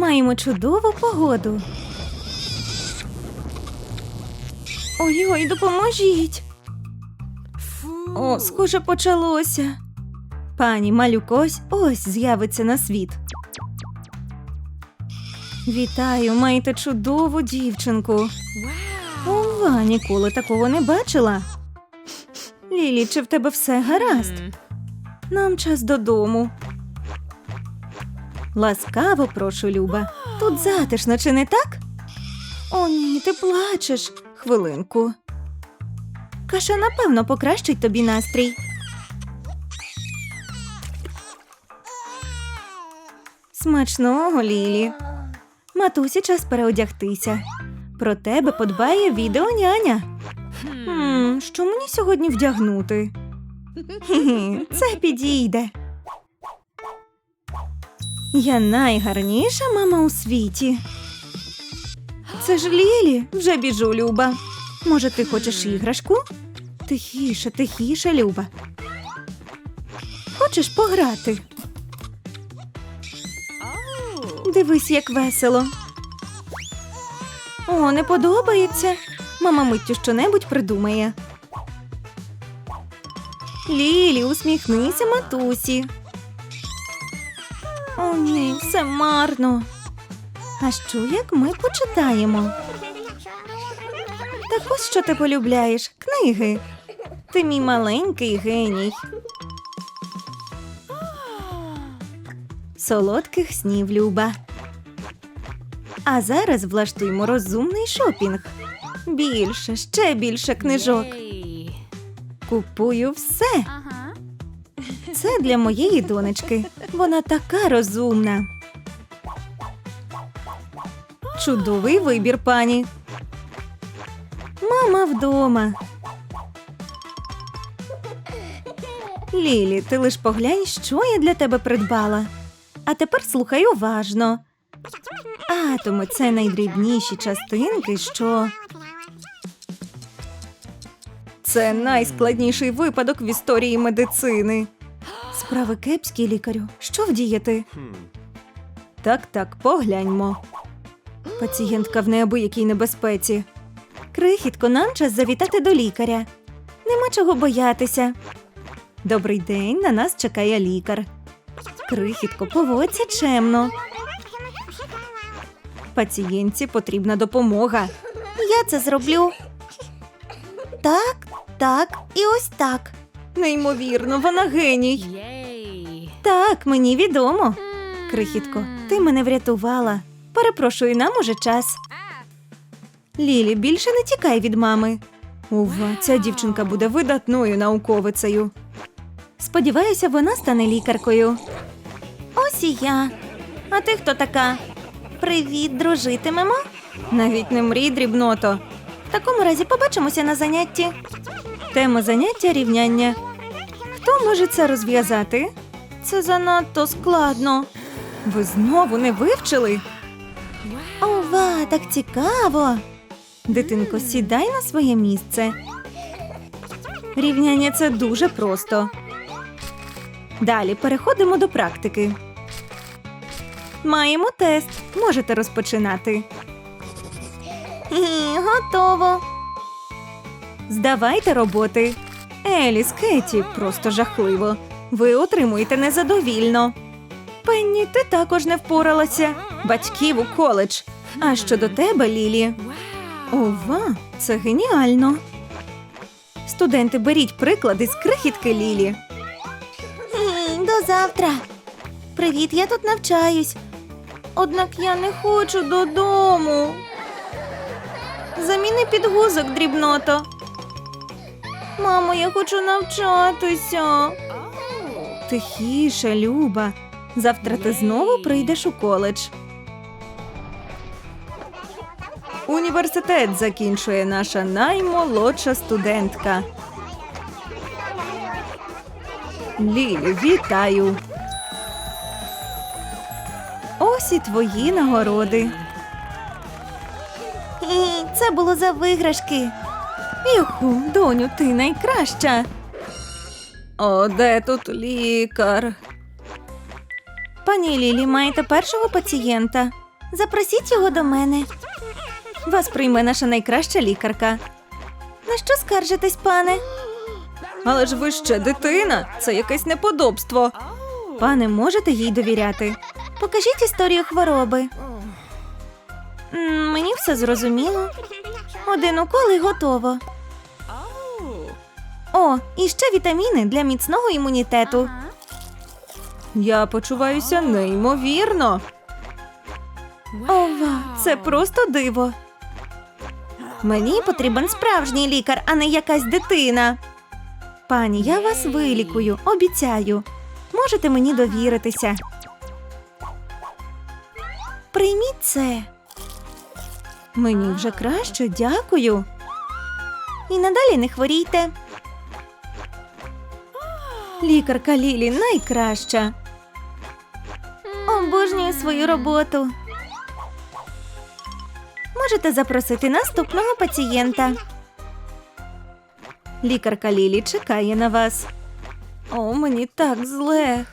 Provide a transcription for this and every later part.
Маємо чудову погоду. Ой-ой, допоможіть. О, схоже, почалося. Пані малюк ось ось з'явиться на світ. Вітаю, маєте чудову дівчинку. Ова, ніколи такого не бачила. Лілі, чи в тебе все гаразд? Нам час додому. Ласкаво прошу, Люба. Тут затишно, чи не так? О, ні, ти плачеш. Хвилинку. Каша, напевно, покращить тобі настрій. Смачного, Лілі. Матусі час переодягтися. Про тебе подбає відеоняня. Хм, що мені сьогодні вдягнути? Хі-хі, це підійде. Я найгарніша мама у світі. Це ж Лілі, вже біжу, Люба. Може, ти хочеш іграшку? Тихіше, тихіше, Люба. Хочеш пограти? Дивись, як весело. О, не подобається. Мама миттю щонебудь придумає. Лілі, усміхнися, матусі. О, ні, все марно. А що як ми почитаємо? Так ось що ти полюбляєш? Книги. Ти мій маленький геній. Солодких снів, Люба. А зараз влаштуємо розумний шопінг. Більше, ще більше книжок. Купую все. Це для моєї донечки. Вона така розумна. Чудовий вибір, пані. Мама вдома. Лілі, ти лиш поглянь, що я для тебе придбала. А тепер слухай уважно. Атоми це найдрібніші частинки, що. Це найскладніший випадок в історії медицини. Справи кепські, лікарю. Що вдіяти? Так, так, погляньмо. Пацієнтка в неабиякій небезпеці. Крихітко, нам час завітати до лікаря. Нема чого боятися. Добрий день, на нас чекає лікар. Крихітко, поводься чемно. Пацієнтці потрібна допомога. Я це зроблю. Так, так і ось так. Неймовірно, вона геній. Так, мені відомо. Крихітко, ти мене врятувала. Перепрошую, нам уже час. Лілі, більше не тікай від мами. Ува, ця дівчинка буде видатною науковицею. Сподіваюся, вона стане лікаркою. Ось і я. А ти хто така? Привіт, дружитимемо? Навіть не мрій, дрібното. В такому разі побачимося на занятті. Тема заняття рівняння. Хто може це розв'язати? Це занадто складно. Ви знову не вивчили? Ова, так цікаво. Дитинко, сідай на своє місце. Рівняння це дуже просто. Далі переходимо до практики. Маємо тест. Можете розпочинати. І готово. Здавайте роботи. Еліс, Кеті, просто жахливо. Ви отримуєте незадовільно. Пенні, ти також не впоралася. Батьків у коледж. А щодо тебе, Лілі. Ова, це геніально. Студенти, беріть приклади з крихітки Лілі. До завтра. Привіт, я тут навчаюсь. Однак я не хочу додому. Заміни підгузок, дрібното. Мамо, я хочу навчатися. Тихіше, Люба. Завтра ти знову прийдеш у коледж. Університет закінчує наша наймолодша студентка. Лілі, вітаю. Ось і твої нагороди. Це було за виграшки. Юху, доню, ти найкраща. О, де тут лікар? Пані Лілі, маєте першого пацієнта. Запросіть його до мене. Вас прийме наша найкраща лікарка. На що скаржитесь, пане? Але ж ви ще дитина. Це якесь неподобство. Пане, можете їй довіряти? Покажіть історію хвороби. М, Мені все зрозуміло. Один укол і готово. О, і ще вітаміни для міцного імунітету. Я почуваюся неймовірно. Ова, це просто диво. Мені потрібен справжній лікар, а не якась дитина. Пані, я вас вилікую, обіцяю. Можете мені довіритися. Прийміть це. Мені вже краще, дякую. І надалі не хворійте. Лікарка Лілі найкраща. Обожнюю свою роботу. Можете запросити наступного пацієнта. Лікарка Лілі чекає на вас. О, мені так зле.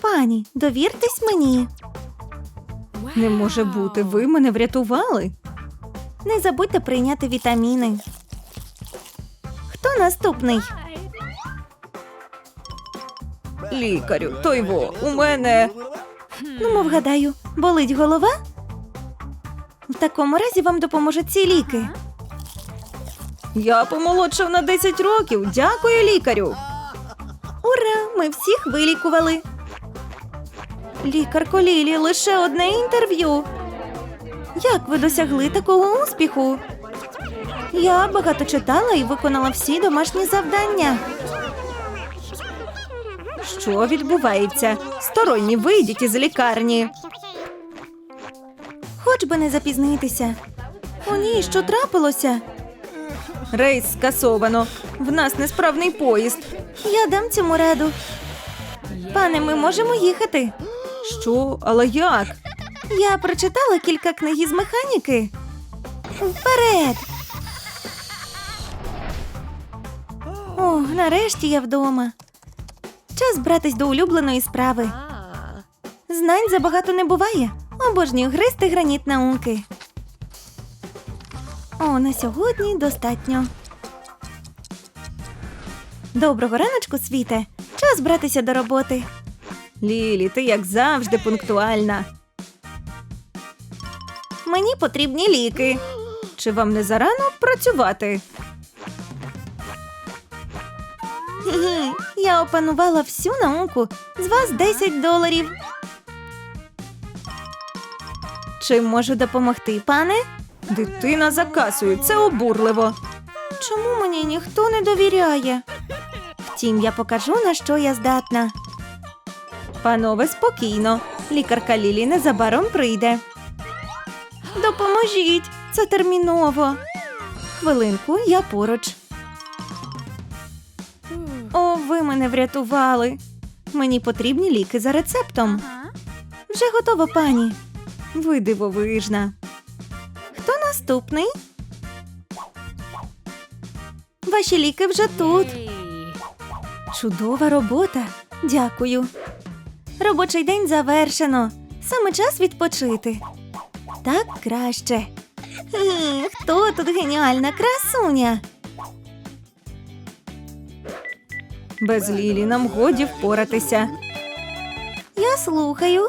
Пані, довіртесь мені. Не може бути, ви мене врятували. Не забудьте прийняти вітаміни. Хто наступний? Лікарю, той во, у мене. Ну, мов гадаю, болить голова? В такому разі вам допоможуть ці ліки. Я помолодшав на 10 років. Дякую, лікарю. Ура! Ми всіх вилікували. Лікарко Лілі, лише одне інтерв'ю. Як ви досягли такого успіху? Я багато читала і виконала всі домашні завдання. Що відбувається? Сторонні вийдіть із лікарні. Хоч би не запізнитися. О, ні, що трапилося? Рейс скасовано. В нас несправний поїзд. Я дам цьому раду. Пане, ми можемо їхати. Що? Але як? Я прочитала кілька книг із механіки. Вперед! Нарешті я вдома. Час братись до улюбленої справи. Знань забагато не буває. Обожнюю гристи граніт науки. О, на сьогодні достатньо. Доброго раночку, світе. Час братися до роботи. Лілі, ти як завжди пунктуальна. Мені потрібні ліки. Чи вам не зарано працювати? Я опанувала всю науку. З вас 10 доларів. Чим можу допомогти, пане? Дитина за касою, це обурливо. Чому мені ніхто не довіряє? Втім, я покажу, на що я здатна. Панове, спокійно. Лікарка Лілі незабаром прийде. Допоможіть, це терміново. Хвилинку, я поруч. О, ви мене врятували. Мені потрібні ліки за рецептом. Вже готово, пані. Ви дивовижна. Хто наступний? Ваші ліки вже тут. Чудова робота. Дякую. Робочий день завершено. Саме час відпочити. Так краще. Хто тут геніальна красуня? Без Лілі нам годі впоратися. Я слухаю.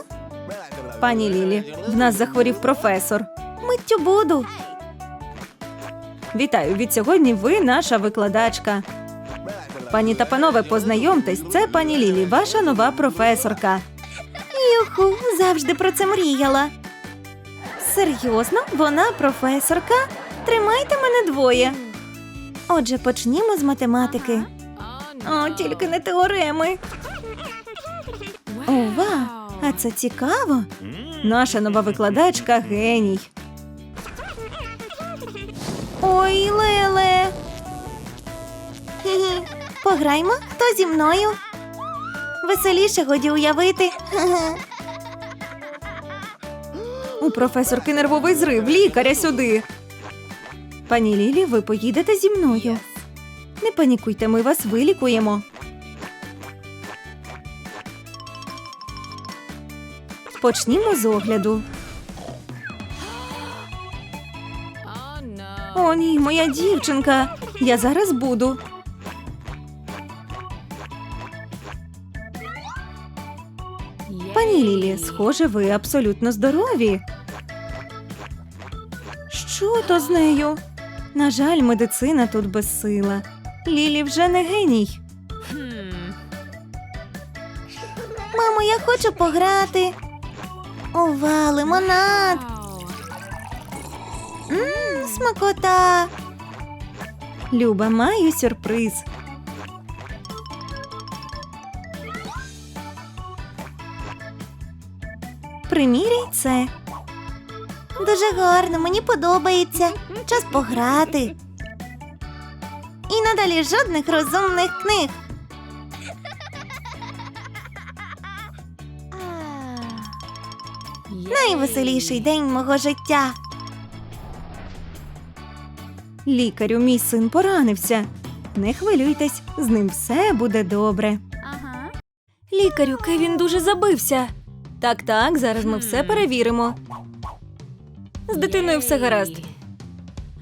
Пані Лілі, в нас захворів професор. Миттю буду. Вітаю, від сьогодні ви наша викладачка. Пані та панове, познайомтесь, це пані Лілі, ваша нова професорка. Юху, завжди про це мріяла. Серйозно, вона професорка? Тримайте мене двоє. Отже, почнімо з математики. О, тільки не теореми. Ова, а це цікаво. Наша нова викладачка геній. Ой, Леле. Пограймо, хто зі мною? Веселіше годі уявити. У професорки нервовий зрив, лікаря сюди. Пані Лілі, ви поїдете зі мною. Не панікуйте, ми вас вилікуємо. Почнімо з огляду. О, ні, моя дівчинка. Я зараз буду. Пані Лілі, схоже, ви абсолютно здорові. Що то з нею? На жаль, медицина тут безсила. Лілі вже не геній. Мамо, я хочу пограти. Ова, лимонад. Мм, смакота. Люба, маю сюрприз. Приміряй це. Дуже гарно, мені подобається. Час пограти. І надалі жодних розумних книг. Найвеселіший день мого життя. Лікарю, мій син поранився. Не хвилюйтесь, з ним все буде добре. Лікарю, Кевін дуже забився. Так, так, зараз ми все перевіримо. З дитиною все гаразд.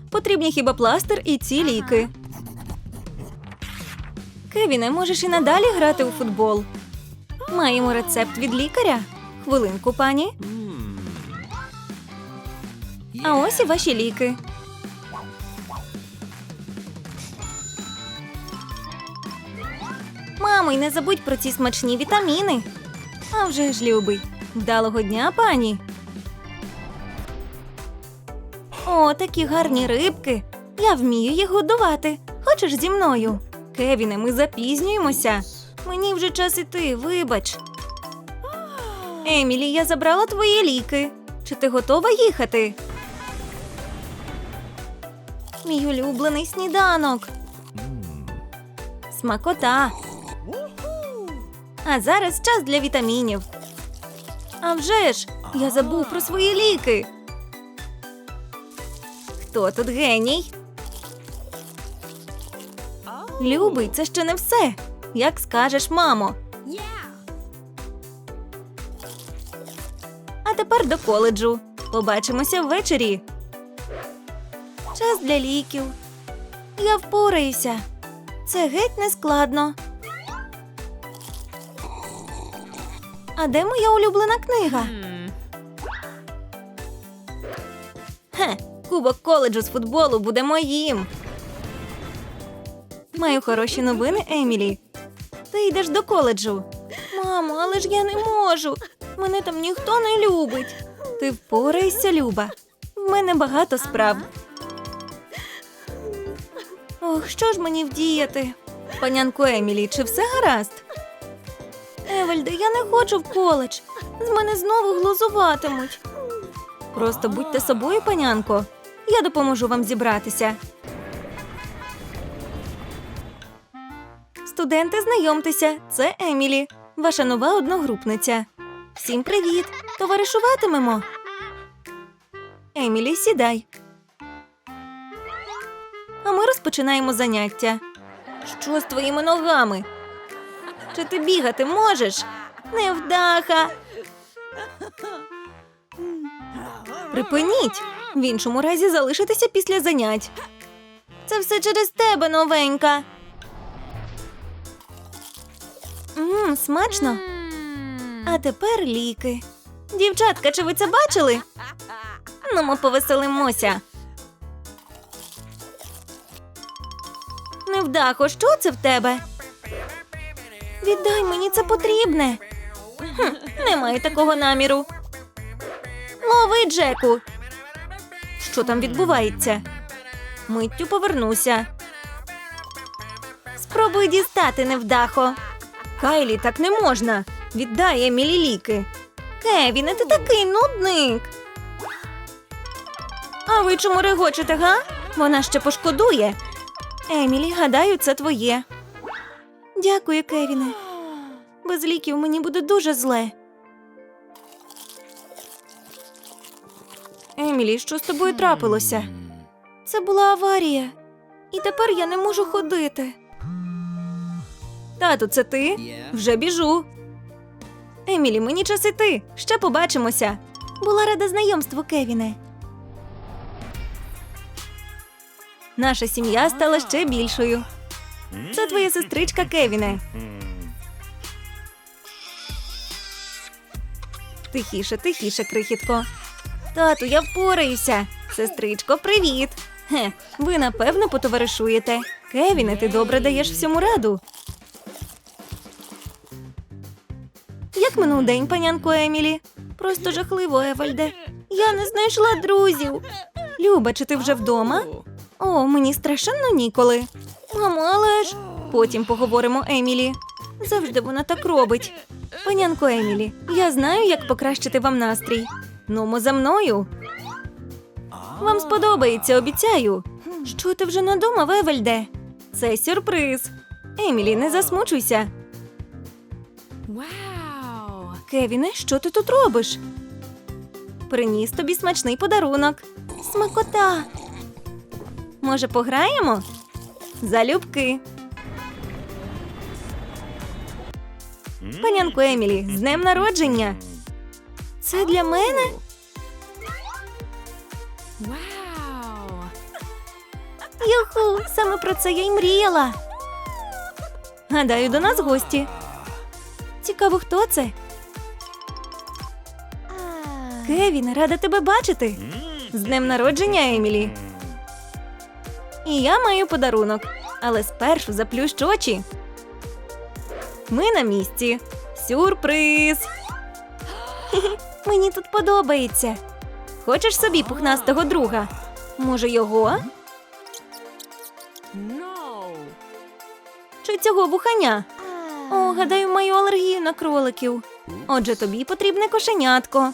Потрібні хіба пластир і ці ліки. Кевіне, можеш і надалі грати у футбол. Маємо рецепт від лікаря. Хвилинку, пані. А ось і ваші ліки. Мамо, й не забудь про ці смачні вітаміни. А вже ж, любий. Вдалого дня, пані. О, такі гарні рибки. Я вмію їх годувати. Хочеш зі мною? Кевіне, ми запізнюємося. Мені вже час іти, вибач. Емілі, я забрала твої ліки. Чи ти готова їхати? Мій улюблений сніданок. Смакота. А зараз час для вітамінів. А вже ж, я забув про свої ліки. Хто тут геній? Любий, це ще не все. Як скажеш, мамо. А тепер до коледжу. Побачимося ввечері. Час для ліків. Я впораюся. Це геть не складно. А де моя улюблена книга? Хе, кубок коледжу з футболу буде моїм. Маю хороші новини, Емілі. Ти йдеш до коледжу. Мамо, але ж я не можу. Мене там ніхто не любить. Ти впорайся, Люба. В мене багато справ. Ох, що ж мені вдіяти? Панянко Емілі, чи все гаразд? Евельде, я не хочу в коледж. З мене знову глузуватимуть. Просто будьте собою, панянко. Я допоможу вам зібратися. Студенти, знайомтеся, це Емілі, ваша нова одногрупниця. Всім привіт! Товаришуватимемо. Емілі, сідай. А ми розпочинаємо заняття. Що з твоїми ногами? Чи ти бігати можеш? Невдаха. Припиніть. В іншому разі залишитися після занять. Це все через тебе, новенька. Мм, смачно. А тепер ліки. Дівчатка, чи ви це бачили? Ну, ми повеселимося. Невдахо, що це в тебе? Віддай мені це потрібне. Хм, немає такого наміру. Лови, Джеку. Що там відбувається? Миттю повернуся. Спробуй дістати невдахо. Кайлі, так не можна. Віддай Емілі ліки. Кевіне, ти такий нудник. А ви чому регочете, га? Вона ще пошкодує. Емілі, гадаю, це твоє. Дякую, Кевіне. Без ліків мені буде дуже зле. Емілі, що з тобою трапилося? Це була аварія. І тепер я не можу ходити. Тату, це ти? Вже біжу. Емілі, мені час іти. Ще побачимося. Була рада знайомству, Кевіне. Наша сім'я стала ще більшою. Це твоя сестричка Кевіне. Тихіше, тихіше, крихітко. Тату, я впораюся. Сестричко, привіт. Хе, ви напевно потоваришуєте. Кевіне, ти добре даєш всьому раду. Минув день, панянко Емілі? Просто жахливо, Евальде. Я не знайшла друзів. Люба, чи ти вже вдома? О, мені страшенно ніколи. Мамо, але ж. Потім поговоримо, Емілі. Завжди вона так робить. Панянко Емілі, я знаю, як покращити вам настрій. Нумо за мною. Вам сподобається, обіцяю. Що ти вже надумав, Евельде? Це сюрприз. Емілі, не засмучуйся. Wow. Кевіне, що ти тут робиш? Приніс тобі смачний подарунок. Смакота. Може, пограємо? Залюбки. Панянко Емілі, з днем народження. Це для мене? Wow. Юху, саме про це я й мріяла. Гадаю, до нас гості. Цікаво, хто це? Кевін, рада тебе бачити. З днем народження, Емілі. І я маю подарунок, але спершу заплющ очі. Ми на місці. Сюрприз. Мені тут подобається. Хочеш собі пухнастого друга? Може, його? Чи цього вуханя? О, гадаю, маю алергію на кроликів. Отже, тобі потрібне кошенятко.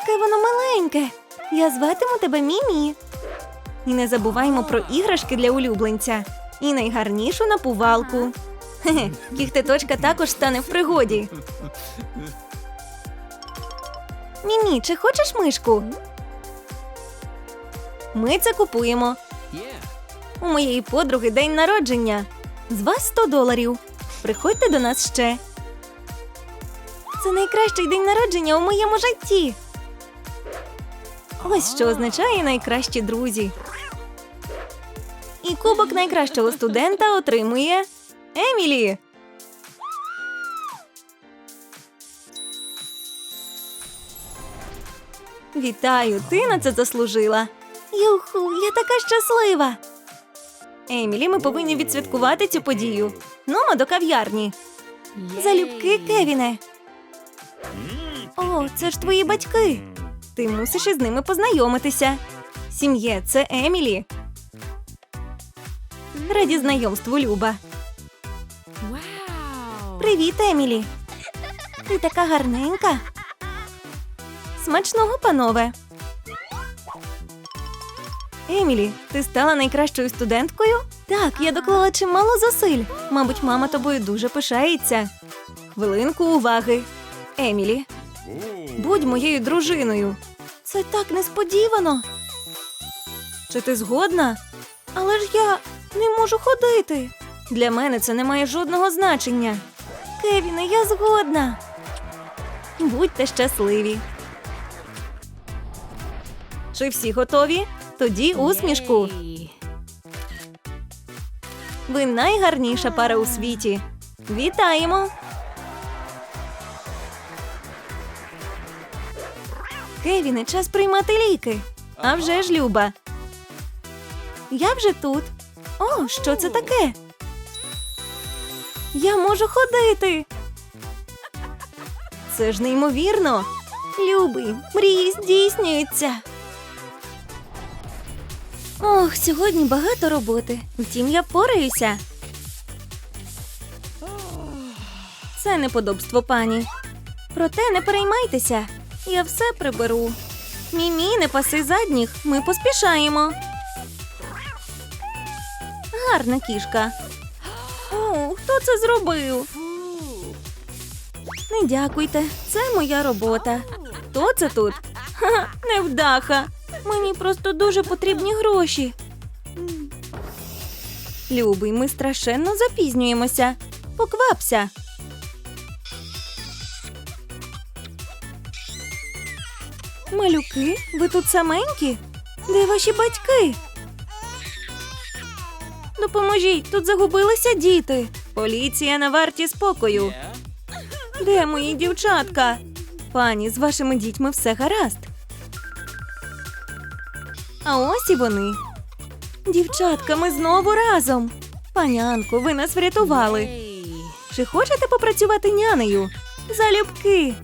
Яке воно маленьке. Я зватиму тебе Мімі. І не забуваймо про іграшки для улюбленця. І найгарнішу напувалку. Кіхтеточка також стане в пригоді. Мімі, чи хочеш мишку? Ми це купуємо. У моєї подруги день народження. З вас 100 доларів. Приходьте до нас ще. Це найкращий день народження у моєму житті. Ось що означає найкращі друзі. І кубок найкращого студента отримує Емілі. Вітаю, ти на це заслужила. Юху, я така щаслива. Емілі, ми повинні відсвяткувати цю подію. Нумо до кав'ярні. Залюбки, Кевіне. О, це ж твої батьки. Ти мусиш із ними познайомитися. Сім'є, це Емілі. Раді знайомству, Люба. Привіт, Емілі. Ти така гарненька. Смачного, панове. Емілі, ти стала найкращою студенткою? Так, я доклала чимало зусиль. Мабуть, мама тобою дуже пишається. Хвилинку уваги. Емілі, будь моєю дружиною. Це так несподівано. Чи ти згодна? Але ж я не можу ходити. Для мене це не має жодного значення. Кевіне, я згодна. Будьте щасливі. Чи всі готові? Тоді усмішку. Ви найгарніша пара у світі. Вітаємо! Кевіне, час приймати ліки. А вже ж Люба. Я вже тут. О, що це таке? Я можу ходити. Це ж неймовірно. Любий, мрії здійснюються. Ох, сьогодні багато роботи. Втім, я впораюся. Це неподобство, пані. Проте не переймайтеся. Я все приберу. Мімі, не паси задніх, ми поспішаємо. Гарна кішка. О, хто це зробив? Не дякуйте, це моя робота. Хто це тут? Ха, невдаха. Мені просто дуже потрібні гроші. Любий, ми страшенно запізнюємося. Поквапся. Малюки, ви тут саменькі? Де ваші батьки? Допоможіть, тут загубилися діти. Поліція на варті спокою. Де мої дівчатка? Пані, з вашими дітьми все гаразд. А ось і вони. Дівчатка, ми знову разом. Панянку, ви нас врятували. Чи хочете попрацювати нянею? Залюбки.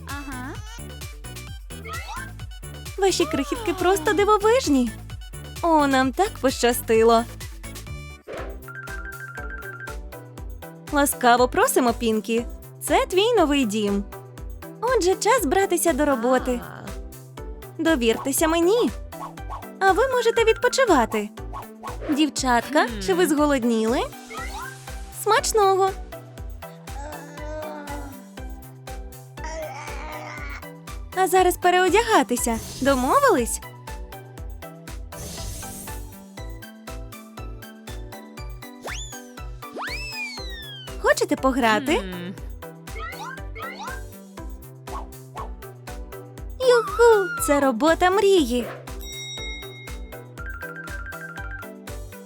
Ваші крихітки просто дивовижні. О, нам так пощастило. Ласкаво просимо, Пінкі. Це твій новий дім. Отже, час братися до роботи. Довіртеся мені. А ви можете відпочивати. Дівчатка, чи ви зголодніли? Смачного. А зараз переодягатися. Домовились? Хочете пограти? Юху! Це робота мрії.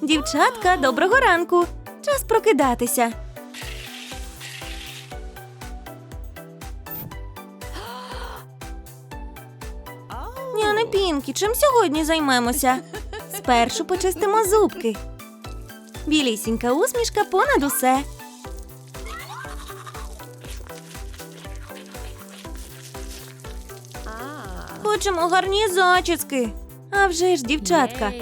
Дівчатка, доброго ранку. Час прокидатися. Няне чим сьогодні займемося? Спершу почистимо зубки. Білісінька усмішка понад усе. Хочемо гарні зачіски. А вже ж, дівчатка.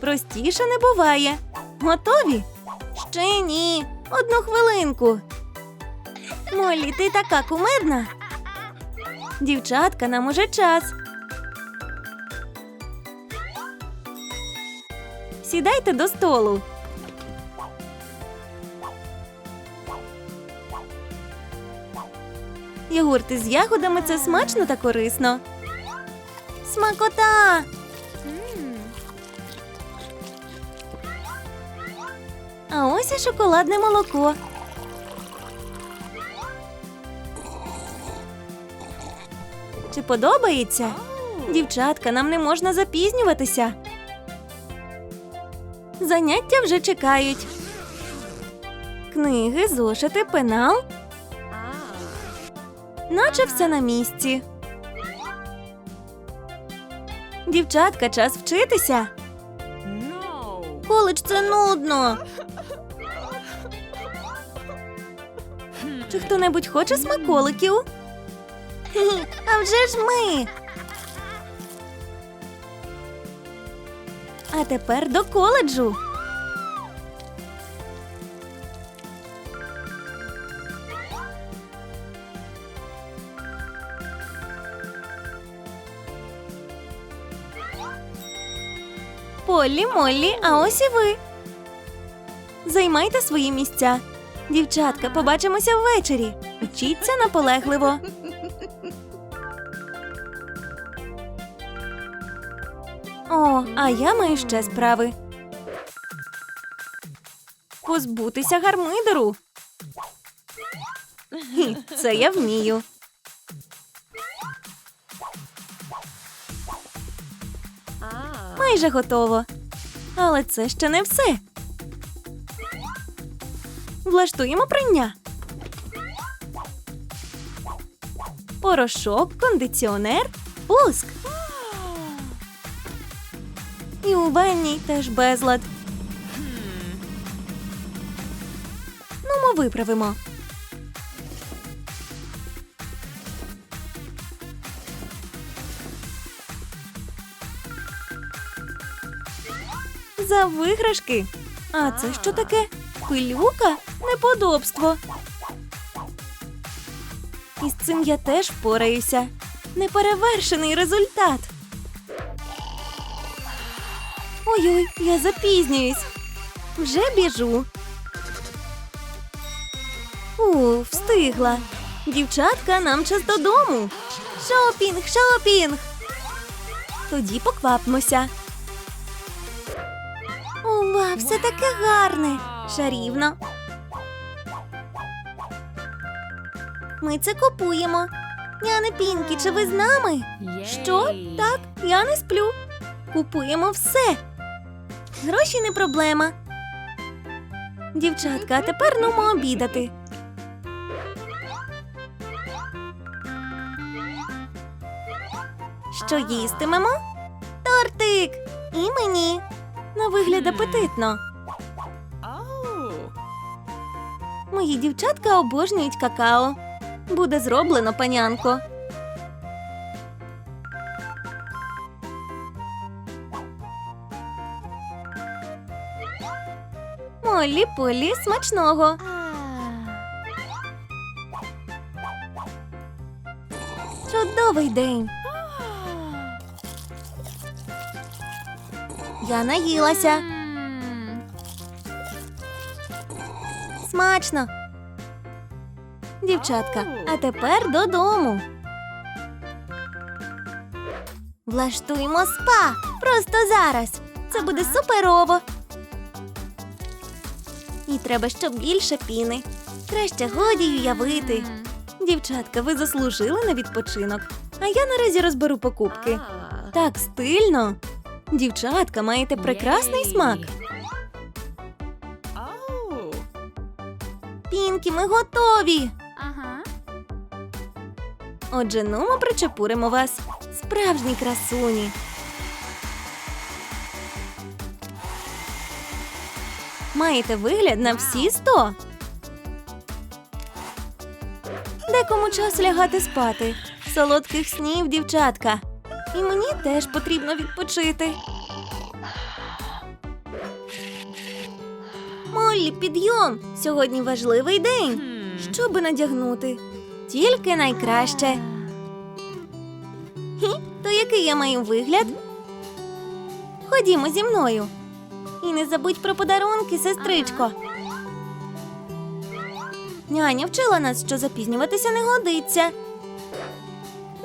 Простіше не буває. Готові? Ще ні. Одну хвилинку. Моллі, ти така кумедна. Дівчатка, нам уже час. Сідайте до столу. Йогурти з ягодами це смачно та корисно. Смакота! А ось і шоколадне молоко. Подобається? Дівчатка, нам не можна запізнюватися. Заняття вже чекають. Книги, зошити, пенал, наче все на місці. Дівчатка, час вчитися. Коледж це нудно. Чи хто-небудь хоче смаколиків? А вже ж ми. А тепер до коледжу. Поллі, Моллі, а ось і ви. Займайте свої місця. Дівчатка, побачимося ввечері. Вчіться наполегливо. А я маю ще справи. Позбутися гармидеру. Хі, Це я вмію. Майже готово. Але це ще не все. Влаштуємо прання. Порошок, кондиціонер, пуск. І у ванні теж безлад. Ну, ми виправимо. За виграшки. А це що таке? Пилюка? Неподобство. І з цим я теж впораюся. Неперевершений результат. Ой-ой, я запізнююсь. Вже біжу. У, встигла. Дівчатка, нам час додому. Шопінг, шопінг. Тоді поквапмося. все таке гарне. Шарівно. Ми це купуємо. Няне Пінкі, чи ви з нами? Що? Так, я не сплю. Купуємо все. Гроші не проблема. Дівчатка, а тепер нумо обідати. Що їстимемо? Тортик! І мені. На вигляд апетитно. Мої дівчатка обожнюють какао. Буде зроблено, панянко. Моллі Полі смачного. Чудовий день. Я наїлася. Смачно. Дівчатка, а тепер додому. Влаштуємо спа просто зараз. Це буде суперово. Треба щоб більше піни. Краще годі уявити. Дівчатка, ви заслужили на відпочинок. А я наразі розберу покупки. Так стильно. Дівчатка, маєте прекрасний смак. Пінкі, ми готові. Ага. Отже, ну ми причепуримо вас. Справжні красуні. Маєте вигляд на всі сто. Декому час лягати спати. Солодких снів, дівчатка. І мені теж потрібно відпочити. Моллі, підйом! Сьогодні важливий день. Що би надягнути? Тільки найкраще. Хі, то який я маю вигляд? Ходімо зі мною. І не забудь про подарунки, сестричко. Няня вчила нас, що запізнюватися не годиться.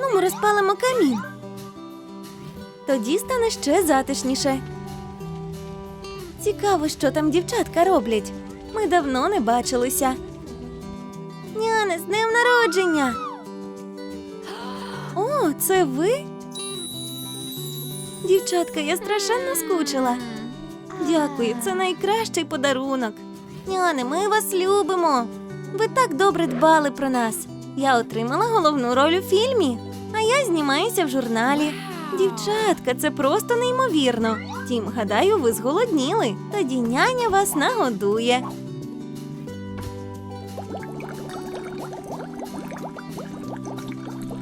Ну, ми розпалимо камін. Тоді стане ще затишніше. Цікаво, що там дівчатка роблять. Ми давно не бачилися. Няне, з днем народження. О, це ви? Дівчатка, я страшенно скучила. Дякую, це найкращий подарунок. Няне, ми вас любимо. Ви так добре дбали про нас. Я отримала головну роль у фільмі, а я знімаюся в журналі. Дівчатка, це просто неймовірно. Тім, гадаю, ви зголодніли. Тоді няня вас нагодує.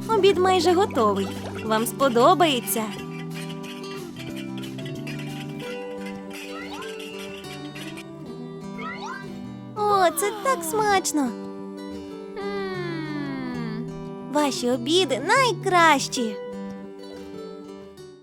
Обід майже готовий. Вам сподобається. Це так смачно. Ваші обіди найкращі.